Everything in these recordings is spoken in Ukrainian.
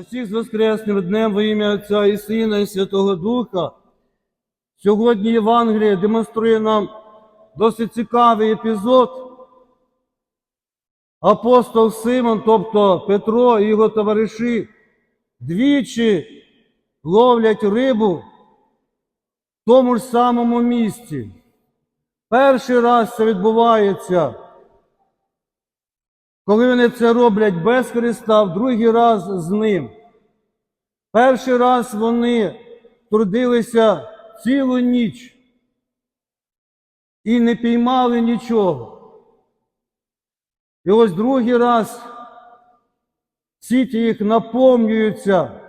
Усіх з Воскресним днем во ім'я Отця і Сина, і Святого Духа. Сьогодні Євангеліє демонструє нам досить цікавий епізод. Апостол Симон, тобто Петро і його товариші, двічі ловлять рибу в тому ж самому місці. Перший раз це відбувається, коли вони це роблять без Христа, в другий раз з ним. Перший раз вони трудилися цілу ніч і не піймали нічого. І ось другий раз сіті їх наповнюються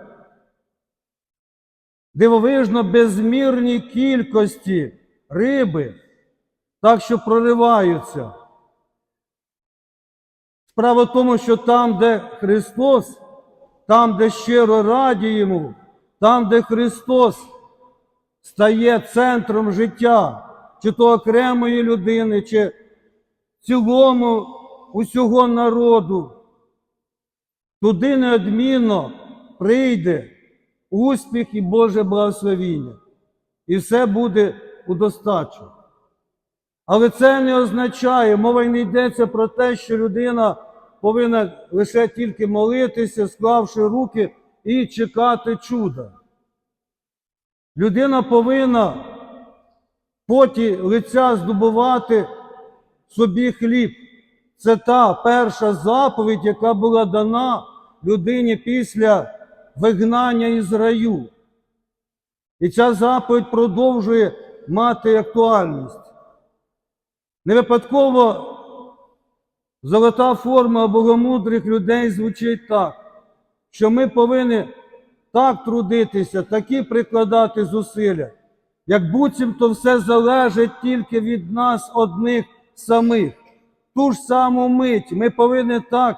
дивовижно безмірній кількості риби, так що прориваються. Справа в тому, що там, де Христос, там, де щиро раді Йому, там, де Христос стає центром життя, чи то окремої людини, чи цілому усього народу, туди неодмінно прийде успіх і Боже благословіння. І все буде у достачу. Але це не означає, мова не йдеться про те, що людина повинна лише тільки молитися, склавши руки і чекати чуда. Людина повинна поті лиця здобувати собі хліб. Це та перша заповідь, яка була дана людині після вигнання із раю. І ця заповідь продовжує мати актуальність. Не випадково золота форма богомудрих людей звучить так, що ми повинні так трудитися, такі прикладати зусилля, як буцімто все залежить тільки від нас одних самих. Ту ж саму мить ми повинні так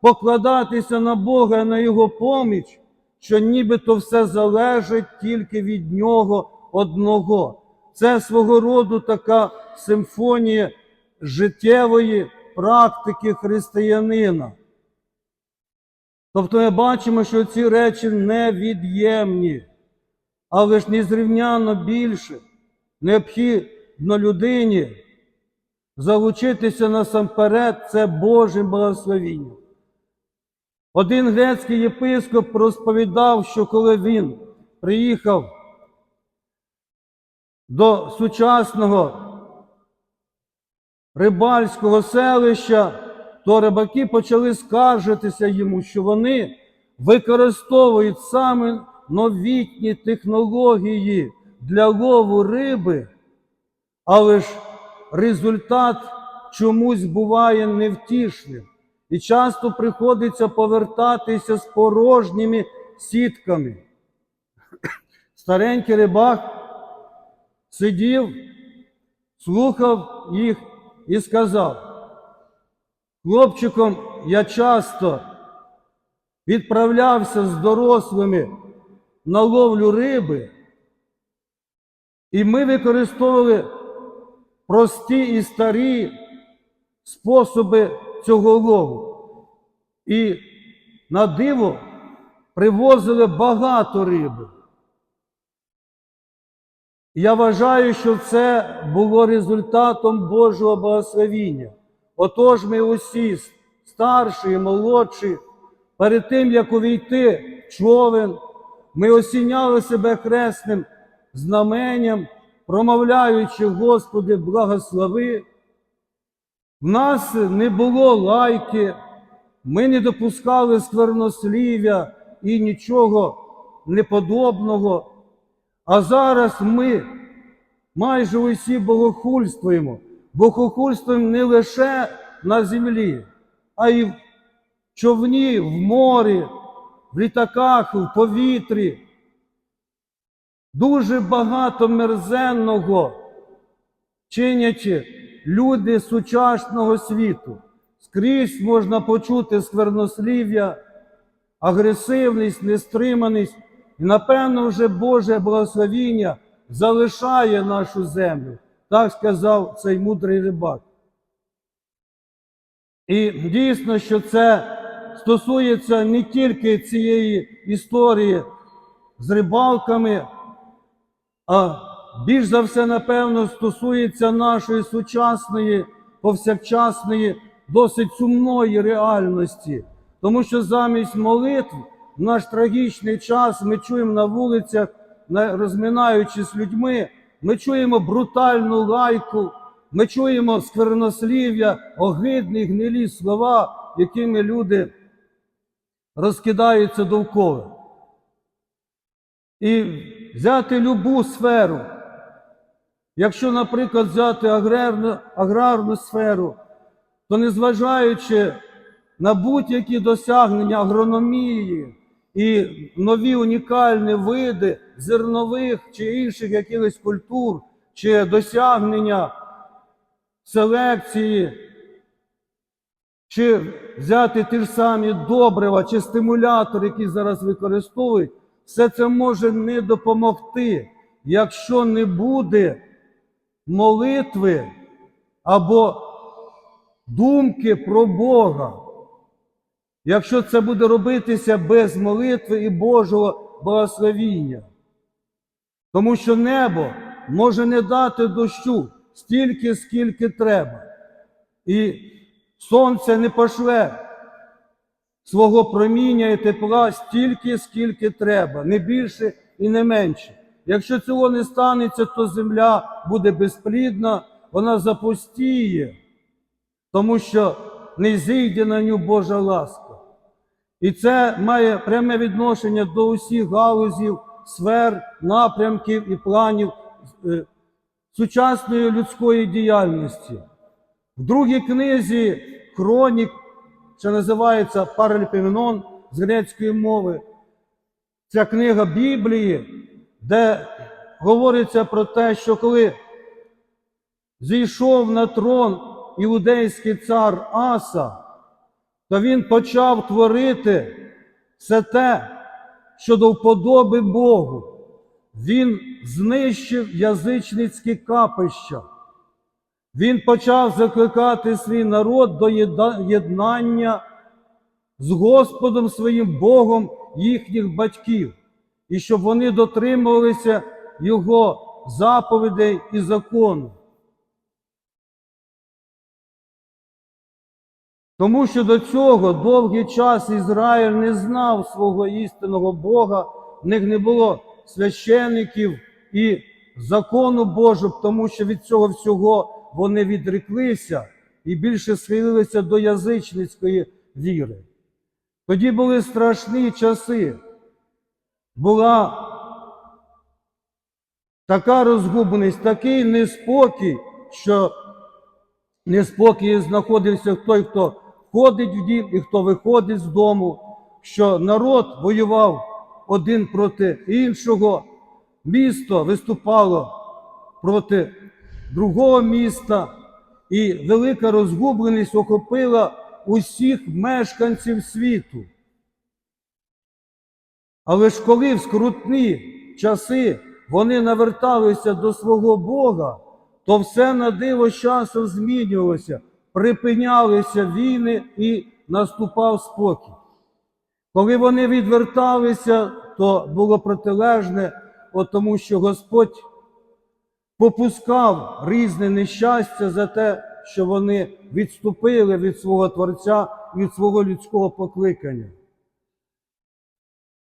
покладатися на Бога на Його поміч, що нібито все залежить тільки від Нього одного. Це свого роду така симфонія життєвої практики християнина. Тобто ми бачимо, що ці речі невід'ємні, але ж незрівняно більше необхідно людині залучитися насамперед це Боже благословіння. Один грецький єпископ розповідав, що коли він приїхав до сучасного рибальського селища, то рибаки почали скаржитися йому, що вони використовують саме новітні технології для лову риби, але ж результат чомусь буває невтішним. І часто приходиться повертатися з порожніми сітками. Старенький рибак сидів, слухав їх і сказав, хлопчиком я часто відправлявся з дорослими на ловлю риби, і ми використовували прості і старі способи цього лову. І на диво привозили багато риби. Я вважаю, що це було результатом Божого благословіння. Отож, ми усі, старші і молодші, перед тим, як увійти в човен, ми осіняли себе хресним знаменням, промовляючи, Господи, благослови. В нас не було лайки, ми не допускали сквернослів'я і нічого неподобного. А зараз ми майже усі богохульствуємо, богохульствуємо не лише на землі, а й в човні, в морі, в літаках, в повітрі. Дуже багато мерзенного чинять люди сучасного світу. Скрізь можна почути сквернослів'я, агресивність, нестриманість. І, напевно, вже Боже благословіння залишає нашу землю, так сказав цей мудрий рибак. І дійсно, що це стосується не тільки цієї історії з рибалками, а більш за все, напевно, стосується нашої сучасної, повсякчасної, досить сумної реальності. Тому що замість молитв в наш трагічний час ми чуємо на вулицях, на- розминаючись з людьми, ми чуємо брутальну лайку, ми чуємо сквернослів'я, огидні, гнилі слова, якими люди розкидаються довкола. І взяти любу сферу. Якщо, наприклад, взяти аграрну, аграрну сферу, то незважаючи на будь-які досягнення агрономії і нові унікальні види зернових чи інших якихось культур, чи досягнення селекції, чи взяти ті ж самі добрива чи стимулятори, які зараз використовують, все це може не допомогти, якщо не буде молитви або думки про Бога. Якщо це буде робитися без молитви і Божого благословіння. Тому що небо може не дати дощу стільки, скільки треба. І сонце не пошле свого проміння і тепла стільки, скільки треба, не більше і не менше. Якщо цього не станеться, то земля буде безплідна, вона запустіє, тому що не зійде на ню Божа ласка. І це має пряме відношення до усіх галузів, сфер, напрямків і планів е, сучасної людської діяльності. В другій книзі Хронік, що називається Параліпіменон з грецької мови, ця книга Біблії, де говориться про те, що коли зійшов на трон іудейський цар Аса, то він почав творити все те, що до вподоби Богу. Він знищив язичницькі капища. Він почав закликати свій народ до єднання з Господом своїм Богом їхніх батьків, і щоб вони дотримувалися Його заповідей і закону. Тому що до цього довгий час Ізраїль не знав свого істинного Бога, в них не було священиків і закону Божого, тому що від цього всього вони відреклися і більше схилилися до язичницької віри. Тоді були страшні часи. Була така розгубленість, такий неспокій, що неспокій знаходився той, хто входить в дім і хто виходить з дому, що народ воював один проти іншого, місто виступало проти другого міста, і велика розгубленість охопила усіх мешканців світу. Але ж коли в скрутні часи вони наверталися до свого Бога, то все на диво часом змінювалося, припинялися війни і наступав спокій. Коли вони відверталися, то було протилежне, тому що Господь попускав різне нещастя за те, що вони відступили від свого Творця, від свого людського покликання.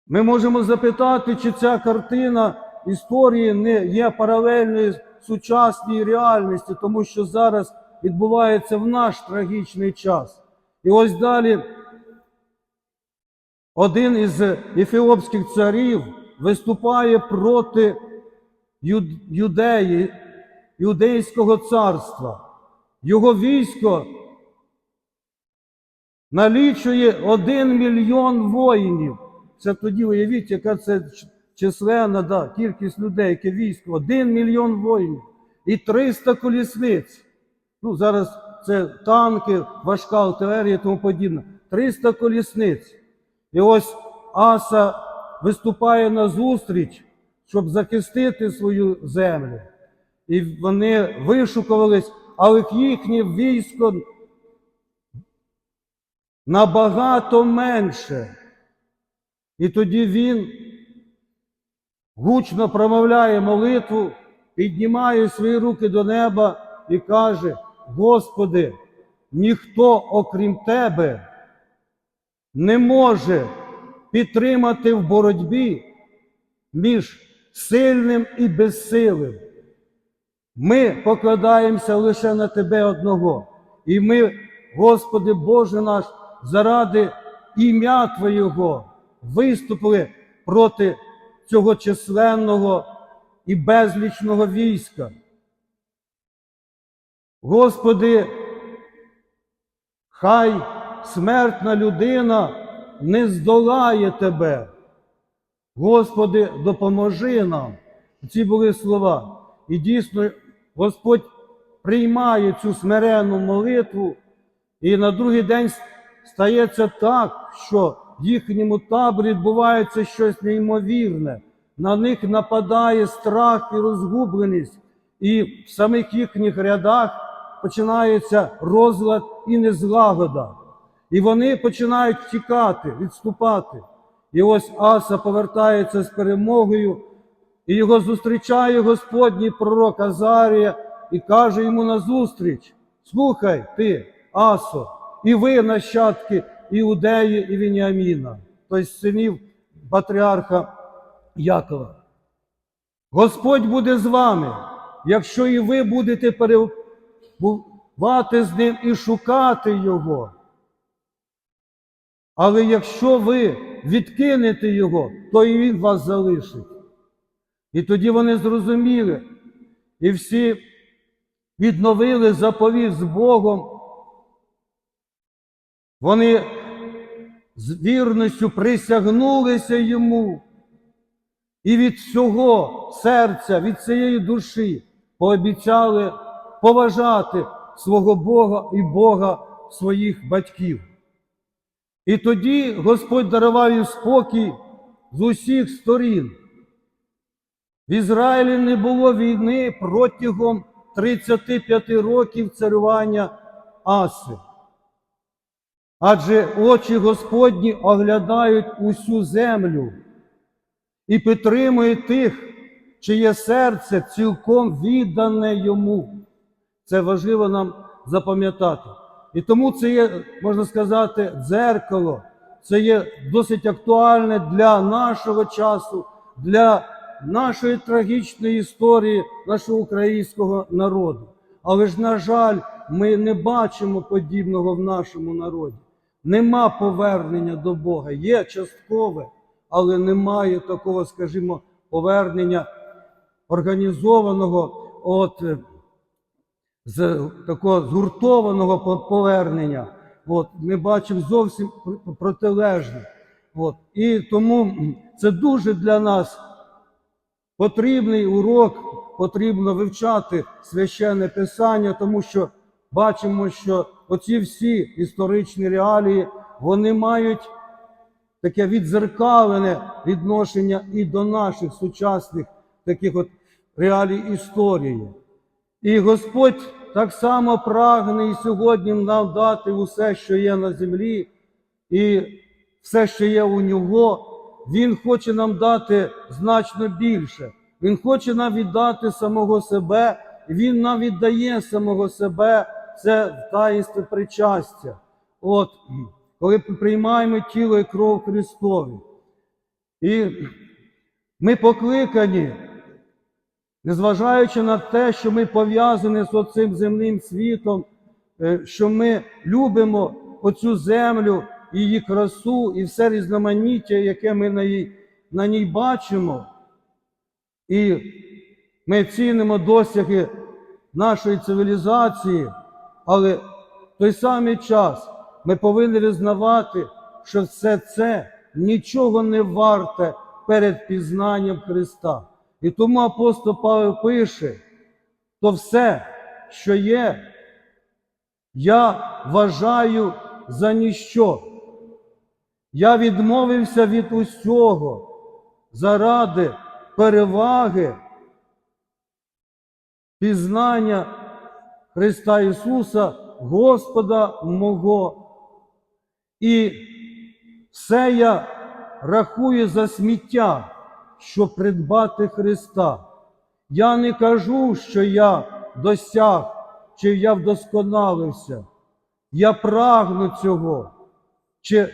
Ми можемо запитати, чи ця картина історії не є паралельною сучасній реальності, тому що зараз відбувається в наш трагічний час. І ось далі один із ефіопських царів виступає проти юдеї, юдейського царства. Його військо налічує один мільйон воїнів. Це тоді уявіть, яка це численна да, кількість людей, яке військо. Один мільйон воїнів і 300 колісниць. Ну, зараз це танки, важка артилерія і тому подібне. 300 колісниць. І ось Аса виступає на зустріч, щоб захистити свою землю. І вони вишукувались, але їхнє військо набагато менше. І тоді він гучно промовляє молитву, піднімає свої руки до неба і каже: Господи, ніхто, окрім Тебе, не може підтримати в боротьбі між сильним і безсилим. Ми покладаємося лише на Тебе одного. І ми, Господи Боже наш, заради ім'я Твоєго виступили проти цього численного і безлічного війська. Господи, хай смертна людина не здолає Тебе. Господи, допоможи нам. Ці були слова. І дійсно Господь приймає цю смиренну молитву, і на другий день стається так, що в їхньому таборі відбувається щось неймовірне. На них нападає страх і розгубленість, і в самих їхніх рядах починається розлад і незлагода. І вони починають втікати, відступати. І ось Аса повертається з перемогою, і його зустрічає Господній пророк Азарія і каже йому назустріч: Слухай ти, Асо, і ви, нащадки Іудеї і Вініаміна, тобто синів патріарха Якова. Господь буде з вами, якщо і ви будете перебувати з ним і шукати Його. Але якщо ви відкинете Його, то і Він вас залишить. І тоді вони зрозуміли, і всі відновили заповіт з Богом. Вони з вірністю присягнулися йому і від всього серця, від цієї душі пообіцяли поважати свого Бога і Бога своїх батьків. І тоді Господь дарував їм спокій з усіх сторін. В Ізраїлі не було війни протягом 35 років царювання Аси. Адже очі Господні оглядають усю землю і підтримують тих, чиє серце цілком віддане йому. Це важливо нам запам'ятати. І тому це є, можна сказати, дзеркало, це є досить актуальне для нашого часу, для нашої трагічної історії нашого українського народу. Але ж, на жаль, ми не бачимо подібного в нашому народі. Нема повернення до Бога. Є часткове, але немає такого, скажімо, повернення організованого, от, з такого згуртованого повернення. От, ми бачимо зовсім пр- протилежне. От, і тому це дуже для нас потрібний урок, потрібно вивчати священне писання, тому що бачимо, що оці всі історичні реалії вони мають таке відзеркалене відношення і до наших сучасних таких от реалій історії. І Господь так само прагне і сьогодні нам дати усе, що є на землі, і все, що є у нього. Він хоче нам дати значно більше. Він хоче нам віддати самого себе, і Він нам віддає самого себе це в причастя. От, коли приймаємо тіло і кров Христові. І ми покликані, незважаючи на те, що ми пов'язані з цим земним світом, е, що ми любимо оцю землю, її красу і все різноманіття, яке ми на ній, на ній бачимо. І ми цінимо досяги нашої цивілізації, але в той самий час ми повинні визнавати, що все це нічого не варте перед пізнанням Христа. І тому апостол Павло пише, то все, що є, я вважаю за ніщо. Я відмовився від усього заради переваги пізнання Христа Ісуса, Господа мого. І все я рахую за сміття, щоб придбати Христа. Я не кажу, що я досяг чи я вдосконалився. Я прагну цього. Чи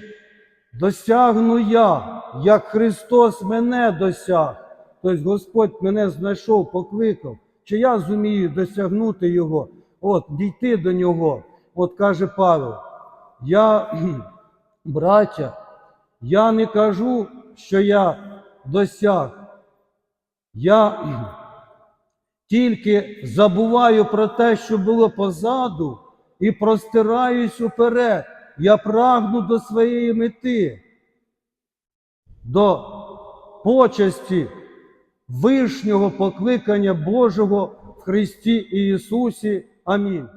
досягну я, як Христос мене досяг, тобто Господь мене знайшов, покликав, чи я зумію досягнути Його, от, дійти до Нього. От каже Павел, я, браття, я не кажу, що я досяг. Я тільки забуваю про те, що було позаду, і простираюсь уперед. Я прагну до своєї мети, до почесті вишнього покликання Божого в Христі Ісусі. Амінь.